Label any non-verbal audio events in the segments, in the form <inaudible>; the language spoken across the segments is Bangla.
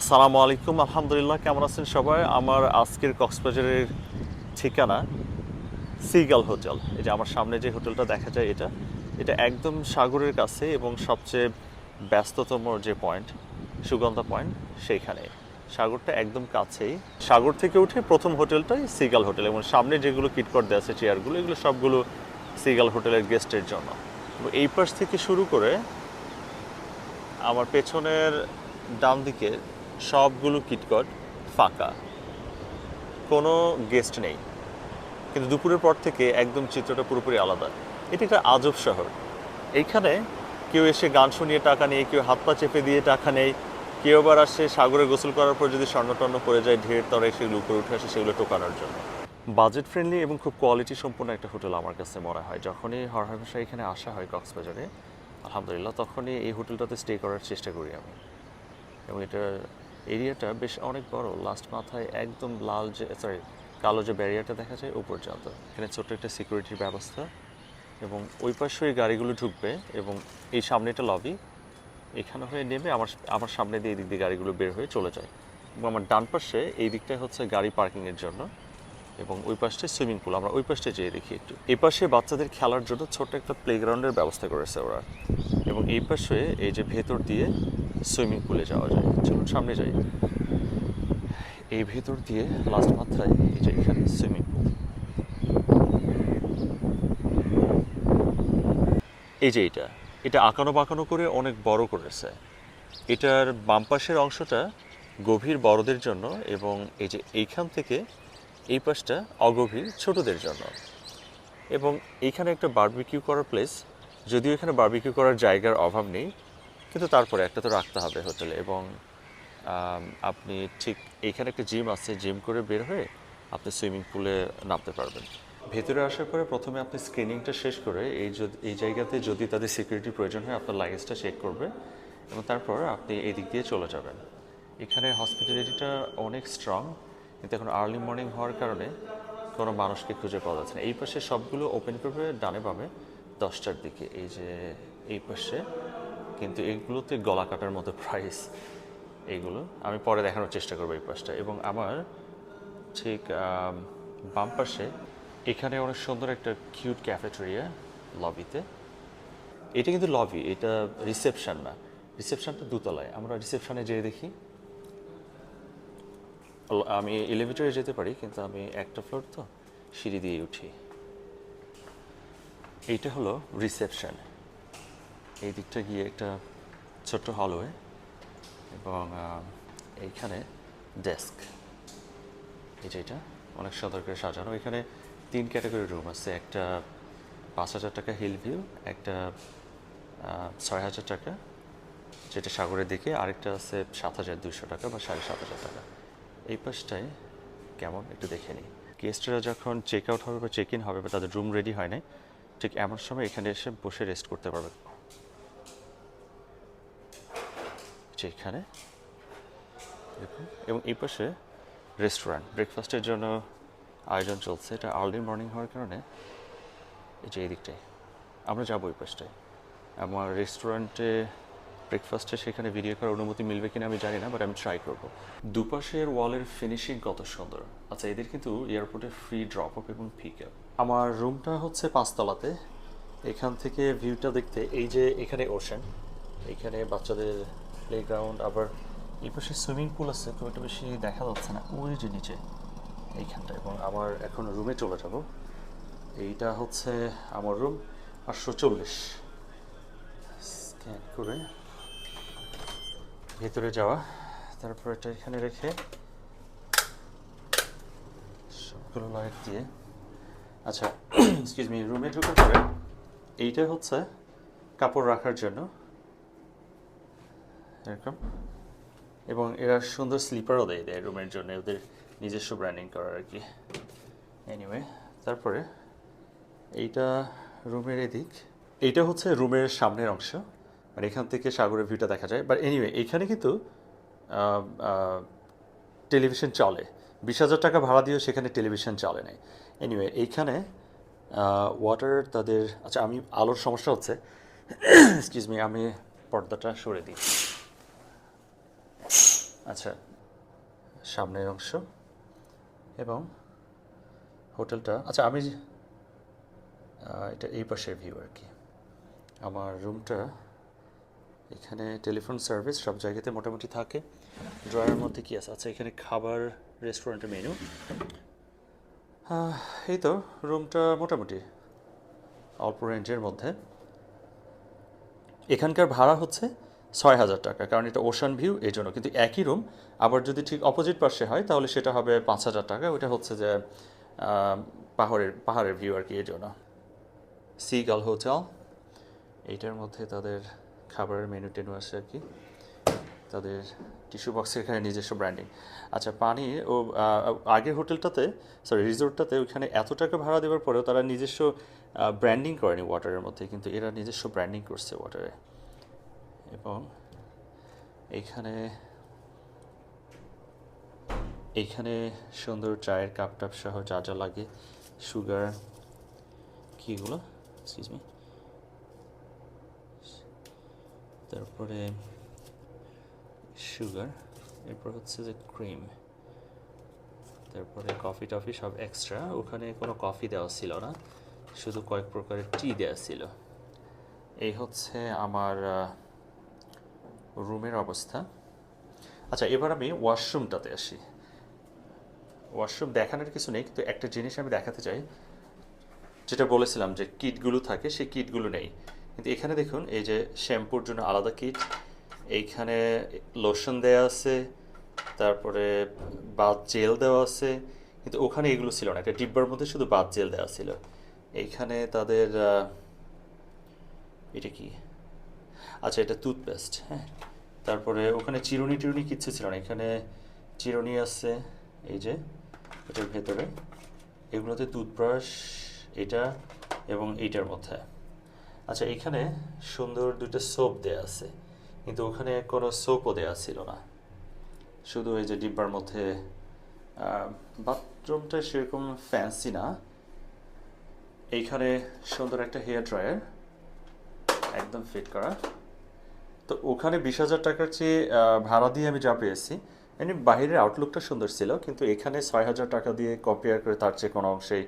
আসসালামু আলাইকুম, আলহামদুলিল্লাহ, কেমন আছেন সবাই? আমার আজকের কক্সবাজারের ঠিকানা সিগাল হোটেল। এই যে আমার সামনে যে হোটেলটা দেখা যায় এটা এটা একদম সাগরের কাছে এবং সবচেয়ে ব্যস্ততম যে পয়েন্ট, সুগন্ধা পয়েন্ট, সেইখানে। সাগরটা একদম কাছেই। সাগর থেকে উঠে প্রথম হোটেলটাই সিগাল হোটেল এবং সামনে যেগুলো কিটকট দেওয়া আছে, চেয়ারগুলো, এগুলো সবগুলো সিগাল হোটেলের গেস্টের জন্য। এই পাশ থেকে শুরু করে আমার পেছনের ডান দিকে সবগুলো কিটকট ফাঁকা। কোনো গেস্ট নেই। কিন্তু দুপুরের পর থেকে একদম চিত্রটা পুরোপুরি আলাদা। এটা একটা আজব শহর। এইখানে কেউ এসে গান শুনিয়ে টাকা নিয়ে কেউ হাত পা চেপে দিয়ে টাকা নেই, কেউ আবার আসে সাগরে গোসল করার পর যদি স্বর্ণটর্ণ পড়ে যায়, ঢের তরে সেগুলো উপরে উঠে আসে সেগুলো টোকানোর জন্য। বাজেট ফ্রেন্ডলি এবং খুব কোয়ালিটি সম্পন্ন একটা হোটেল আমার কাছে মনে হয়। যখনই হরহার ভাষা এখানে আসা হয় কক্সবাজারে, আলহামদুলিল্লাহ, তখনই এই হোটেলটাতে স্টে করার চেষ্টা করি আমি। এবং এটার এরিয়াটা বেশ অনেক বড়। লাস্ট মাথায় একদম লাল যে সরি কালো যে ব্যারিয়ারটা দেখা যায় ও পর্যন্ত এখানে ছোট্ট একটা সিকিউরিটির ব্যবস্থা এবং ওই পাশে ওই গাড়িগুলো ঢুকবে এবং এই সামনে একটা লবি এখানে হয়ে নেমে আমার আমার সামনে দিয়ে এই দিক দিয়ে গাড়িগুলো বের হয়ে চলে যায়। এবং আমার ডান পাশে এই দিকটাই হচ্ছে গাড়ি পার্কিংয়ের জন্য এবং ওই পাশটায় সুইমিং পুল আমরা ওই পাশটা যেয়ে দেখি একটু। এই পাশে বাচ্চাদের খেলার জন্য ছোট্ট একটা প্লেগ্রাউন্ডের ব্যবস্থা করেছে ওরা। এবং এই পাশে এই যে ভেতর দিয়ে সুইমিং পুলে যাওয়া যায়। চলুন সামনে যাই। এই ভেতর দিয়ে লাস্ট মাত্রায় এই যে এখানে সুইমিং পুল। এই যে এটা এটা আঁকানো বাঁকানো করে অনেক বড় করেছে। এটার বাম পাশের অংশটা গভীর বড়দের জন্য এবং এই যে এইখান থেকে এই পাশটা অগভীর ছোটদের জন্য। এবং এইখানে একটা বারবিকিউ করার প্লেস যদিও এখানে বারবিকিউ করার জায়গার অভাব নেই কিন্তু তারপরে একটা তো রাখতে হবে হোটেলে এবং আপনি ঠিক এইখানে একটা জিম আছে, জিম করে বের হয়ে আপনি সুইমিং পুলে নামতে পারবেন। ভেতরে আসার পরে প্রথমে আপনি স্ক্রিনিংটা শেষ করে এই এই জায়গাতে যদি তাদের সিকিউরিটি প্রয়োজন হয়, আপনার লাগেজটা চেক করবে এবং তারপর আপনি এই দিক দিয়ে চলে যাবেন। এখানে হসপিটালিটিটা অনেক স্ট্রং, কিন্তু এখন আর্লি মর্নিং হওয়ার কারণে কোনো মানুষকে খুঁজে পাওয়া যাচ্ছে না। এই পাশে সবগুলো ওপেন করবে, ডানে পাবে দশটার দিকে। এই যে, এই পাশে কিন্তু এগুলোতে গলা কাটার মতো প্রাইস এইগুলো আমি পরে দেখানোর চেষ্টা করব এই পাশটা। এবং আমার ঠিক বাম পাশে এখানে অনেক সুন্দর একটা কিউট ক্যাফেটেরিয়া লবিতে এটা কিন্তু লবি এটা রিসেপশন না। রিসেপশনটা দুতলায়। আমরা রিসেপশনে যেয়ে দেখি। আমি এলিভেটরে যেতে পারি, কিন্তু আমি একটা ফ্লোর তো সিঁড়ি দিয়ে উঠি। এইটা হলো রিসেপশন এই দিকটা গিয়ে একটা ছোট্ট হলওয়ে এবং এইখানে ডেস্ক যে এটা, অনেক সুন্দর করে সাজানো। এখানে তিন ক্যাটাগরি রুম আছে। একটা পাঁচ হাজার টাকা হিল ভিউ একটা ছয় হাজার টাকা, যেটা সাগরের দিকে, আরেকটা আছে সাত হাজার দুশো টাকা বা সাড়ে সাত হাজার টাকা। এই পাশটায় কেমন একটু দেখে নিই। গেস্টরা যখন চেক আউট হবে বা চেক ইন হবে বা তাদের রুম রেডি হয় নাই, ঠিক এমন সময় এখানে এসে বসে রেস্ট করতে পারবে। যে এখানে। দেখুন, এবং এই পাশে রেস্টুরেন্ট। ব্রেকফাস্টের জন্য আয়োজন চলছে। এটা আর্লি মর্নিং হওয়ার কারণে এই যে এই দিকটায় আমরা যাব ওই পাশটায়। আমার রেস্টুরেন্টে ব্রেকফাস্টে সেখানে ভিডিও করার অনুমতি মিলবে কিনা আমি জানি না বাট আমি ট্রাই করব। দুপাশের ওয়ালের ফিনিশিং কত সুন্দর। আচ্ছা এদের কিন্তু এয়ারপোর্টে ফ্রি ড্রপ আপ এবং পিক আপ আমার রুমটা হচ্ছে পাঁচতলাতে। এখান থেকে ভিউটা দেখতে এই যে এখানে ওশান এখানে বাচ্চাদের প্লেগ্রাউন্ড আবার এই পাশে সুইমিং পুল আছে, খুব একটা বেশি দেখা যাচ্ছে না। ওই যে নিচে, এইখানটা। এবং আমার এখন রুমে চলে যাব। এইটা হচ্ছে আমার রুম আটশো চল্লিশ। স্ক্যান করে ভেতরে যাওয়া, তারপর এটা এখানে রেখে সবগুলো লাইট দিয়ে। আচ্ছা এক্সকিউজ মি রুমে ঢুকার পরে এইটা হচ্ছে কাপড় রাখার জন্য। এরকম এবং এরা সুন্দর স্লিপারও দেয় দেয় রুমের জন্য, ওদের নিজস্ব ব্র্যান্ডিং করার আর কি। এনিওয়ে তারপরে এইটা রুমের এদিক। এইটা হচ্ছে রুমের সামনের অংশ আর এখান থেকে সাগরের ভিউটা দেখা যায়। বাট এনিওয়ে এখানে কিন্তু টেলিভিশন চলে। বিশ হাজার টাকা ভাড়া দিয়েও সেখানে টেলিভিশন চলে নাই। এনিওয়ে এইখানে ওয়াটার তাদের আচ্ছা আমি, আলোর সমস্যা হচ্ছে <coughs> এক্সকিউজ মি আমি পর্দাটা সরে দিই। আচ্ছা সামনের অংশ এবং হোটেলটা আচ্ছা আমি এটা এই পাশের ভিউ আর কি। আমার রুমটা এখানে টেলিফোন সার্ভিস সব জায়গাতে মোটামুটি থাকে। ড্রয়ারের মধ্যে কি আছে? আচ্ছা এখানে খাবার রেস্টুরেন্টের মেনু এই তো রুমটা মোটামুটি অল্প রেঞ্জের মধ্যে। এখানকার ভাড়া হচ্ছে ছয় হাজার টাকা, কারণ এটা ওশান ভিউ এই জন্য কিন্তু একই রুম আবার যদি ঠিক অপোজিট পাশে হয়, তাহলে সেটা হবে পাঁচ হাজার টাকা। ওটা হচ্ছে যে পাহাড়ের পাহাড়ের ভিউ আর কি এই জন্য সিগাল হোটেল এইটার মধ্যে তাদের খাবারের মেনু টেনু আছে আর কি। তাদের টিস্যু বক্সের এখানে নিজস্ব ব্র্যান্ডিং আচ্ছা পানি, ও আগের হোটেলটাতে সরি রিসোর্টটাতে ওইখানে এত টাকা ভাড়া দেওয়ার পরেও তারা নিজস্ব ব্র্যান্ডিং করেনি ওয়াটারের মধ্যে, কিন্তু এরা নিজস্ব ব্র্যান্ডিং করছে ওয়াটারে এবং এইখানে এইখানে সুন্দর চায়ের কাপ টাপ সহ যা যা লাগে, সুগার কীগুলো এক্সকিউজ মি তারপরে সুগার, এরপর হচ্ছে যে ক্রিম, তারপরে কফি টফি সব এক্সট্রা ওখানে কোনো কফি দেওয়া ছিল না, শুধু কয়েক প্রকারের টি দেওয়া ছিল। এই হচ্ছে আমার রুমের অবস্থা। আচ্ছা এবার আমি ওয়াশরুমটাতে আসি। ওয়াশরুম দেখানোর কিছু নেই, কিন্তু একটা জিনিস আমি দেখাতে চাই। যেটা বলেছিলাম যে কিটগুলো থাকে, সেই কিটগুলো নেই। কিন্তু এখানে দেখুন, এই যে শ্যাম্পুর জন্য আলাদা কিট, এইখানে লোশন দেওয়া আছে, তারপরে বাথ জেল দেওয়া আছে, কিন্তু ওখানে এগুলো ছিল না। একটা ডিব্বার মধ্যে শুধু বাদ জেল দেওয়া ছিল। এইখানে তাদের এটা কি? আচ্ছা এটা টুথপেস্ট হ্যাঁ। তারপরে ওখানে চিরুনি টিরুনি কিচ্ছু ছিল না। এখানে চিরুনি আছে, এই যে, এটার ভেতরে। এগুলোতে টুথব্রাশ এটা এবং এইটার মধ্যে। আচ্ছা এখানে সুন্দর দুটো সোপ দেয়া আছে, কিন্তু ওখানে কোনো সোপও দেয়া ছিল না। শুধু এই যে ডিব্বার মধ্যে বাথরুমটা সেরকম ফ্যান্সি না। এইখানে সুন্দর একটা হেয়ার ড্রায়ার একদম ফিট করা। তো ওখানে বিশ হাজার টাকার চেয়ে ভাড়া দিয়ে আমি যা পেয়েছি, এমনি বাইরের আউটলুকটা সুন্দর ছিল, কিন্তু এখানে ছয় হাজার টাকা দিয়ে কম্পেয়ার করে তার চেয়ে কোনো অংশেই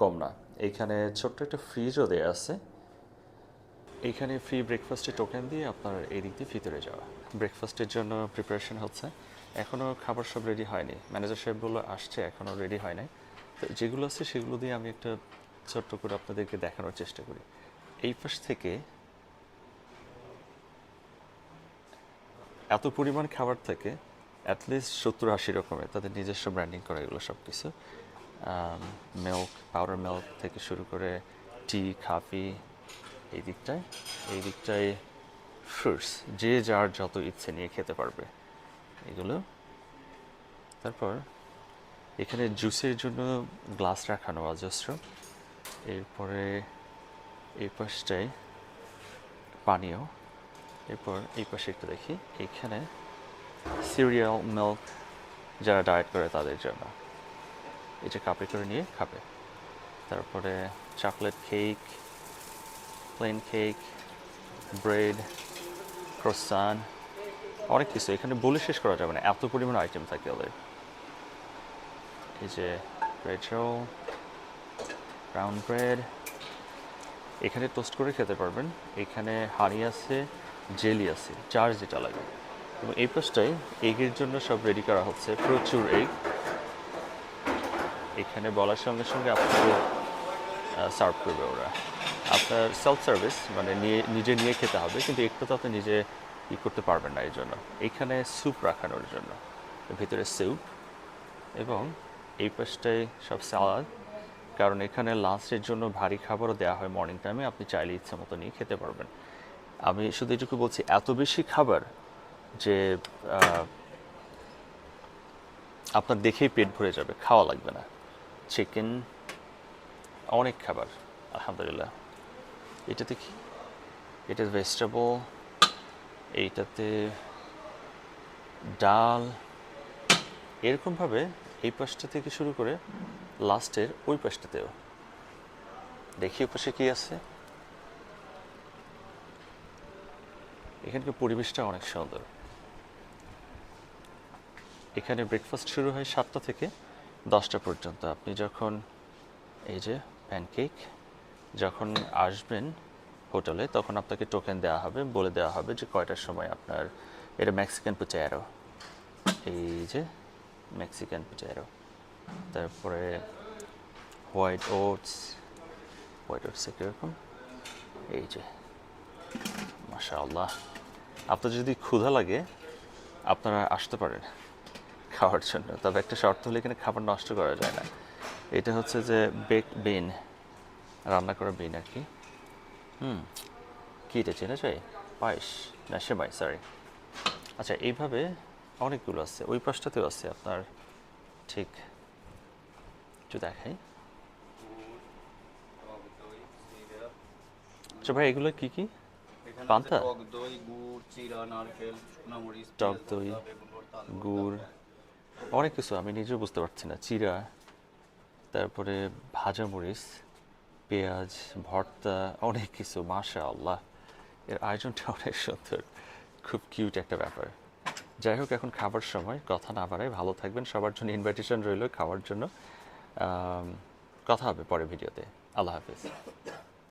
কম না। এইখানে ছোট্ট একটা ফ্রিজও দেওয়া আছে। এখানে ফ্রি ব্রেকফাস্টের টোকেন দিয়ে আপনার এই দিক দিয়ে ভিতরে যাওয়া। ব্রেকফাস্টের জন্য প্রিপারেশন হচ্ছে। এখনও খাবার সব রেডি হয়নি। ম্যানেজার সাহেবগুলো আসছে এখনও রেডি হয় নাই। তো যেগুলো আছে সেগুলো দিয়ে আমি একটা ছোট্ট করে আপনাদেরকে দেখানোর চেষ্টা করি। এই পাশ থেকে এত পরিমাণ খাবার থেকে অ্যাটলিস্ট সত্তর আশি রকমের তাদের নিজস্ব ব্র্যান্ডিং করা এগুলো সব কিছু মিল্ক পাউডার মিল্ক থেকে শুরু করে টি কফি এই দিকটায় এই দিকটায় ফ্রুটস যে যার যত ইচ্ছে নিয়ে খেতে পারবে এগুলো। তারপর এখানে জুসের জন্য গ্লাস রাখানো অজস্র। এরপরে এই পাশটায় পানীয়। এরপর এই পাশে একটু দেখি, এখানে সিরিয়াল মিল্ক যারা ডায়েট করে তাদের জন্য। যে কাপে করে নিয়ে খাবে। তারপরে chocolate cake plain cake bread croissant অনেক কিছু। এখানে বলে শেষ করা যাবে না, এত পরিমাণ আইটেম থাকে ওদের। এই যে ব্রেড রোল ব্রাউন ব্রেড এখানে টোস্ট করে খেতে পারবেন। এখানে হানি আছে জেলি আছে চার যেটা লাগে। এবং এই পাশটায় এগের জন্য সব রেডি করা হচ্ছে, প্রচুর এগ এখানে বলার সঙ্গে সঙ্গে আপনাকে সার্ভ করবে ওরা। আপনার সেলফ সার্ভিস মানে নিয়ে, নিজে নিয়ে খেতে হবে, কিন্তু একটু তো নিজে ই করতে পারবেন না এই জন্য। এখানে স্যুপ রাখানোর জন্য। ভিতরে স্যুপ এবং এই পাশটায় সব সালাদ কারণ এখানে লাঞ্চের জন্য ভারী খাবারও দেওয়া হয় মর্নিং টাইমে আপনি চাইলে ইচ্ছে মতো নিয়ে খেতে পারবেন। আমি শুধু এটুকু বলছি, এত বেশি খাবার যে আপনার দেখেই পেট ভরে যাবে, খাওয়া লাগবে না। চিকেন অনেক খাবার, আলহামদুলিল্লাহ। এটাতে কি? এটা ভেজিটেবল এইটাতে ডাল। এরকমভাবে এই পাশটা থেকে শুরু করে লাস্টের ওই পাশটাতেও। দেখি ওই পাশে কি আছে। এখানকার পরিবেশটা অনেক সুন্দর। এখানে ব্রেকফাস্ট শুরু হয় সাতটা থেকে দশটা পর্যন্ত। আপনি যখন এই যে প্যানকেক যখন আসবেন হোটেলে, তখন আপনাকে টোকেন দেওয়া হবে, বলে দেওয়া হবে যে কয়টার সময় আপনার এটা মেক্সিকান পুচারো এই যে মেক্সিকান পুচারো তারপরে হোয়াইট ওটস হোয়াইট ওটস কীরকম? এই যে মাশাআল্লাহ। আপনার যদি ক্ষুধা লাগে, আপনারা আসতে পারেন খাওয়ার জন্য। তবে একটা শর্ত হলে এখানে খাবার নষ্ট করা যায় না। এটা হচ্ছে যে বেক বিন রান্না করা বিন আর কি। হুম, কী এটা চেনা যায় পায়েস? না, সেমাই সরি আচ্ছা এইভাবে অনেকগুলো আছে। ওই পাশটাতেও আছে আপনার। ঠিক, একটু দেখাই। আচ্ছা ভাই, এগুলো কী কি? পান্তা? টক দই গুড় চিরা নারকেল শুকনো মরিচ টক দই, ভর্তা, বেগুন ভর্তা, আলু ভর্তা, গুড় অনেক কিছু আমি নিজেও বুঝতে পারছি না। চিরা তারপরে ভাজা মরিচ পেঁয়াজ ভর্তা অনেক কিছু মাশা আল্লাহ এর আয়োজনটা অনেক সুন্দর খুব কিউট একটা ব্যাপার। যাই হোক এখন খাবার সময় কথা না বাড়ায় ভালো থাকবেন। সবার জন্য ইনভাইটেশন রইল খাওয়ার জন্য। কথা হবে পরে ভিডিওতে। আল্লাহ হাফিজ।